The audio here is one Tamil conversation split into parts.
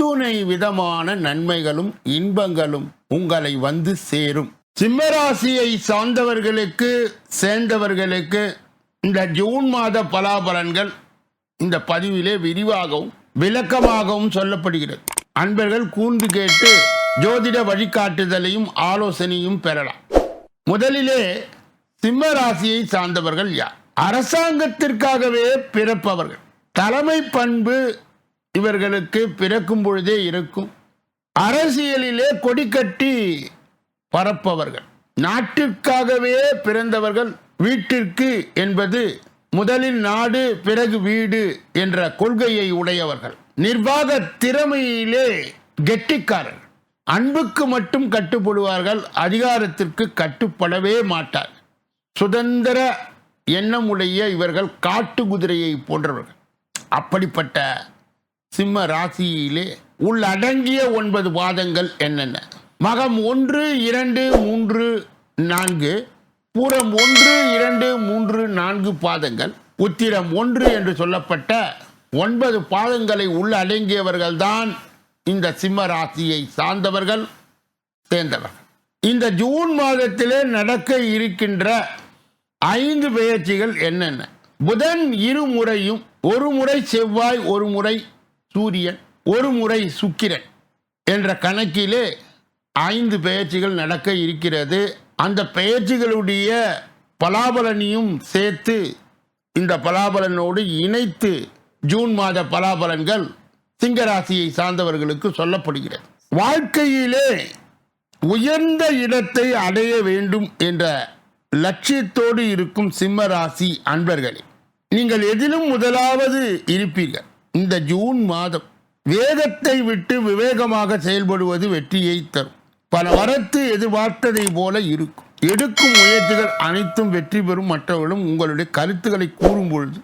அத்துணை விதமான நன்மைகளும் இன்பங்களும் உங்களை வந்து சேரும். சிம்மராசியை சார்ந்தவர்களுக்கு சேர்ந்தவர்களுக்கு இந்த ஜூன் மாத பலாபலன்கள் இந்த பதிவிலே விரிவாகவும் விளக்கமாகவும் சொல்லப்படுகிறது. அன்பர்கள் கூர்ந்து கேட்டு ஜோதிட வழிகாட்டுதலையும் ஆலோசனையும் பெறலாம். முதலிலே சிம்ம ராசியை சார்ந்தவர்கள் யார்? அரசாங்கத்திற்காகவே பிறப்பவர்கள். தலைமை பண்பு இவர்களுக்கு பிறக்கும் பொழுதே இருக்கும். அரசியலிலே கொடி கட்டி பரப்பவர்கள் நாட்டிற்காகவே பிறந்தவர்கள் வீட்டிற்கு என்பது முதலில் நாடு பிறகு வீடு என்ற கொள்கையை உடையவர்கள். நிர்வாக திறமையிலே கெட்டிக்காரர்கள் அன்புக்கு மட்டும் கட்டுப்படுவார்கள் அதிகாரத்திற்கு கட்டுப்படவே மாட்டார். சுதந்திர எண்ணமுடைய இவர்கள் காட்டு குதிரையை போன்றவர்கள். அப்படிப்பட்ட சிம்ம ராசியிலே உள்ளடங்கிய ஒன்பது பாதங்கள் என்னென்ன? மகம் ஒன்று இரண்டு மூன்று நான்கு. பூரம் ஒன்று இரண்டு மூன்று நான்கு பாதங்கள். உத்திரம் ஒன்று என்று சொல்லப்பட்ட ஒன்பது பாதங்களை உள்ளடங்கியவர்கள்தான் இந்த சிம்ம ராசியை சார்ந்தவர்கள் சேர்ந்தவர்கள் இந்த ஜூன் மாதத்திலே நடக்க இருக்கின்ற ஐந்து பெயர்ச்சிகள் என்னென்ன? புதன் இருமுறையும் ஒரு முறை செவ்வாய் ஒரு முறை சூரியன் ஒரு முறை சுக்கிரன் என்ற கணக்கிலே ஐந்து பெயர்ச்சிகள் நடக்க இருக்கிறது. அந்த பெயர்ச்சிகளுடைய பலாபலனையும் சேர்த்து இந்த பலாபலனோடு இணைத்து ஜூன் மாத பலாபலன்கள் சிங்கராசியை சார்ந்தவர்களுக்கு சொல்லப்படுகிறது. வாழ்க்கையிலே உயர்ந்த இடத்தை அடைய வேண்டும் என்ற லட்சியத்தோடு இருக்கும் சிம்ம ராசி அன்பர்களே நீங்கள் எதிலும் முதலாவது இருப்பீர்கள். இந்த ஜூன் மாதம் வேகத்தை விட்டு விவேகமாக செயல்படுவது வெற்றியை தரும். பல வரத்து எதிர்பார்த்ததை போல இருக்கும். எடுக்கும் முயற்சிகள் அனைத்தும் வெற்றி பெறும் மற்றவர்களும் உங்களுடைய கருத்துக்களை கூறும் பொழுது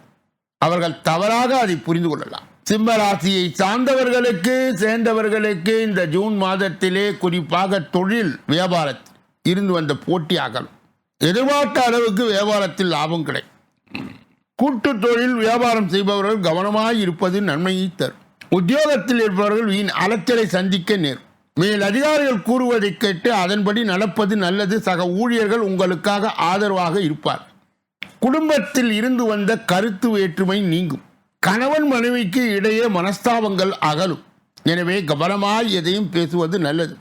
அவர்கள் தவறாக அதை புரிந்து கொள்ளலாம். சிம்ம ராசியை சார்ந்தவர்களுக்கு சேர்ந்தவர்களுக்கு இந்த ஜூன் மாதத்திலே குறிப்பாக தொழில் வியாபாரத்தில் இருந்து வந்த போட்டி அகலும் எதிர்பார்த்த அளவுக்கு வியாபாரத்தில் லாபம் கிடைக்கும். கூட்டு தொழில் வியாபாரம் செய்பவர்கள் கவனமாய் இருப்பது நன்மையை தரும். உத்தியோகத்தில் இருப்பவர்கள் வீண் அலைச்சலை சந்திக்க நேரும். மேல் அதிகாரிகள் கூறுவதை கேட்டு அதன்படி நடப்பது நல்லது. சக ஊழியர்கள் உங்களுக்காக ஆதரவாக இருப்பார். குடும்பத்தில் இருந்து வந்த கருத்து வேற்றுமை நீங்கும். கணவன் மனைவிக்கு இடையே மனஸ்தாபங்கள் அகலும். எனவே கவனமாய் எதையும் பேசுவது நல்லது.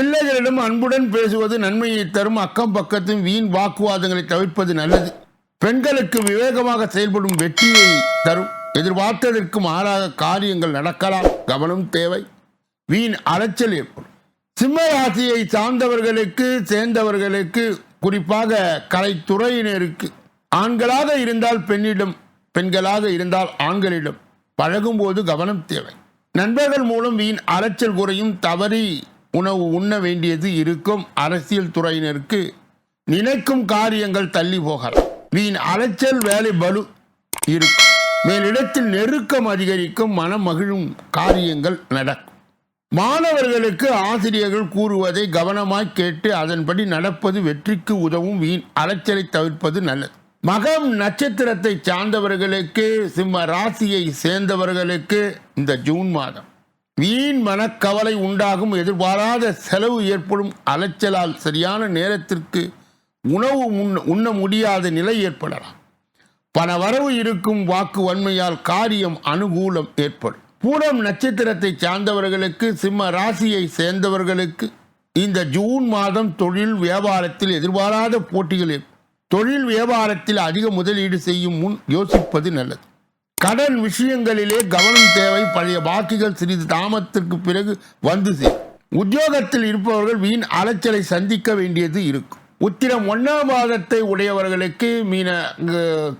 பிள்ளைகளிடம் அன்புடன் பேசுவது நன்மையை தரும். அக்கம் பக்கத்தின் வீண் வாக்குவாதங்களை தவிர்ப்பது நல்லது. பெண்களுக்கு விவேகமாக செயல்படும் வெற்றியை தரும். எதிர்பார்த்ததற்கு மாறாக காரியங்கள் நடக்கலாம். கவனம் தேவை. வீண் அலைச்சல் ஏற்படும். சிம்ம ராசியை சார்ந்தவர்களுக்கு சேர்ந்தவர்களுக்கு குறிப்பாக கலைத்துறையினருக்கு ஆண்களாக இருந்தால் பெண்ணிடம் பெண்களாக இருந்தால் ஆண்களிடம் பழகும்போது கவனம் தேவை. நண்பர்கள் மூலம் வீண் அலைச்சல் குறையும் தவறி உணவு உண்ண வேண்டியது இருக்கும். அரசியல் துறையினருக்கு நினைக்கும் காரியங்கள் தள்ளி போகலாம். வீண் அலைச்சல் வேலை பலு இருக்கும் மேலிடத்தில் நெருக்கம் அதிகரிக்கும் மனம் மகிழும் காரியங்கள் நடக்கும். மாணவர்களுக்கு ஆசிரியர்கள் கூறுவதை கவனமாய் கேட்டு அதன்படி நடப்பது வெற்றிக்கு உதவும். வீண் அலைச்சலை தவிர்ப்பது நல்லது. மகம் நட்சத்திரத்தை சார்ந்தவர்களுக்கு சிம்ம ராசியை சேர்ந்தவர்களுக்கு இந்த ஜூன் மாதம் வீண் மனக்கவலை உண்டாகும். எதிர்பாராத செலவு ஏற்படும். அலைச்சலால் சரியான நேரத்திற்கு உணவு உண்ண உண்ண முடியாத நிலை ஏற்படலாம். பண வரவு இருக்கும் வாக்கு வன்மையால் காரியம் அனுகூலம் ஏற்படும். பூரம் நட்சத்திரத்தை சார்ந்தவர்களுக்கு சிம்ம ராசியை சேர்ந்தவர்களுக்கு இந்த ஜூன் மாதம் தொழில் வியாபாரத்தில் எதிர்பாராத போட்டிகள் ஏற்படும். தொழில் வியாபாரத்தில் அதிக முதலீடு செய்யும் முன் யோசிப்பது நல்லது. கடன் விஷயங்களிலே கவனம் தேவை பழைய பாக்கிகள் சிறிது தாமத்திற்கு பிறகு வந்து சேரும். உத்தியோகத்தில் இருப்பவர்கள் வீண் அலைச்சலை சந்திக்க வேண்டியது இருக்கும். உத்திரம் ஒன்றாம் மாதத்தை உடையவர்களுக்கு மீன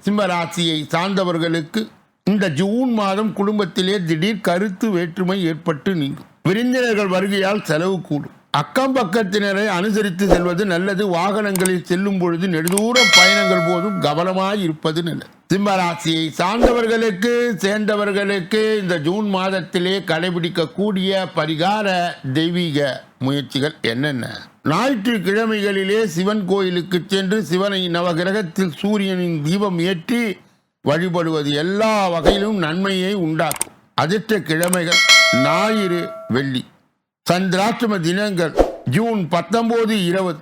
சிம்ம ராசியை சார்ந்தவர்களுக்கு இந்த ஜூன் மாதம் குடும்பத்திலே திடீர் கருத்து வேற்றுமை ஏற்பட்டு நீங்கும். விருந்தினர்கள் வருகையால் செலவு கூடும். அக்கம் பக்கத்தினரை அனுசரித்து செல்வது நல்லது. வாகனங்களில் செல்லும் பொழுது நெடுதூர பயணங்கள் போதும் கவனமாய் இருப்பது நல்லது. சிம்மராசியை சார்ந்தவர்களுக்கு சேர்ந்தவர்களுக்கு இந்த ஜூன் மாதத்திலே கடைபிடிக்கக்கூடிய பரிகார தெய்வீக முயற்சிகள் என்னென்ன? ஞாயிற்றுக்கிழமைகளிலே சிவன் கோயிலுக்கு சென்று சிவனை நவகிரகத்தில் சூரியனின் தீபம் ஏற்றி வழிபடுவது எல்லா வகையிலும் நன்மையை உண்டாக்கும். அதிர்ஷ்ட கிழமைகள் ஞாயிறு வெள்ளி. சந்திராஷ்டம தினங்கள் ஜூன் பத்தொம்போது இருபது.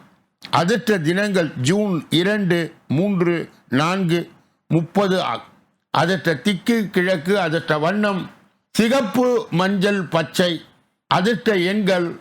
அதிர்ஷ்ட தினங்கள் ஜூன் இரண்டு மூன்று நான்கு முப்பது ஆகும். அதிர்ஷ்ட திக்கு கிழக்கு அதிர்ஷ்ட வண்ணம் சிகப்பு மஞ்சள் பச்சை. அதிர்ஷ்ட எண்கள்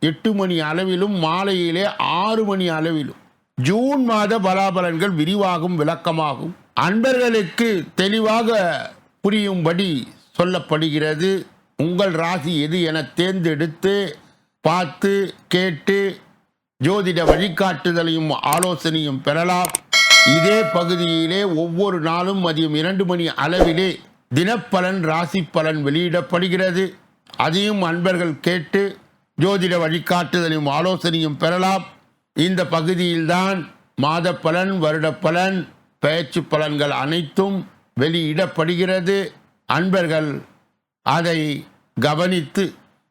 எட்டு மணி அளவிலும் மாலையிலே ஆறு மணி அளவிலும். ஜூன் மாத பலாபலன்கள் விரிவாகும் விளக்கமாகும். அன்பர்களுக்கு தெளிவாக புரியும்படி சொல்லப்படுகிறது. உங்கள் ராசி எது என தேர்ந்தெடுத்து பார்த்து கேட்டு ஜோதிட வழிகாட்டுதலையும் ஆலோசனையும் பெறலாம். இதே பகுதியிலே ஒவ்வொரு நாளும் மதியம் இரண்டு மணி அளவிலே தினப்பலன் ராசி பலன் வெளியிடப்படுகிறது. அதையும் அன்பர்கள் கேட்டு ஜோதிட வழிகாட்டுதலையும் ஆலோசனையும் பெறலாம். இந்த பகுதியில்தான் மாத பலன் வருட பலன் பயிற்சி பலன்கள் அனைத்தும் வெளியிடப்படுகிறது. அன்பர்கள் அதை கவனித்து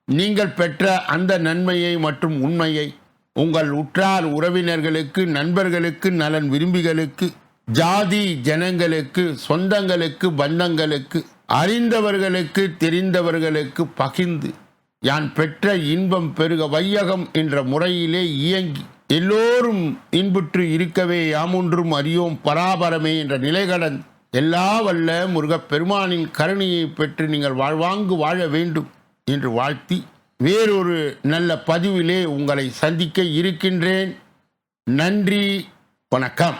நீங்கள் பெற்ற அந்த நன்மையை மற்றும் உண்மையை உங்கள் உற்றார் உறவினர்களுக்கு நண்பர்களுக்கு நலன் விரும்பிகளுக்கு ஜாதி ஜனங்களுக்கு சொந்தங்களுக்கு பந்தங்களுக்கு அறிந்தவர்களுக்கு தெரிந்தவர்களுக்கு பகிர்ந்து யான் பெற்ற இன்பம் பெருக வையகம் என்ற முறையிலே இயங்கி எல்லோரும் இன்புற்று இருக்கவே யாமொன்றும் அறியோம் பராபரமே என்ற நிலைகடன் எல்லா வல்ல முருகப் பெருமானின் கருணையை பெற்று நீங்கள் வாழ்வாங்கு வாழ வேண்டும் என்று வாழ்த்தி வேறொரு நல்ல பதிவிலே உங்களை சந்திக்க இருக்கின்றேன். நன்றி வணக்கம்.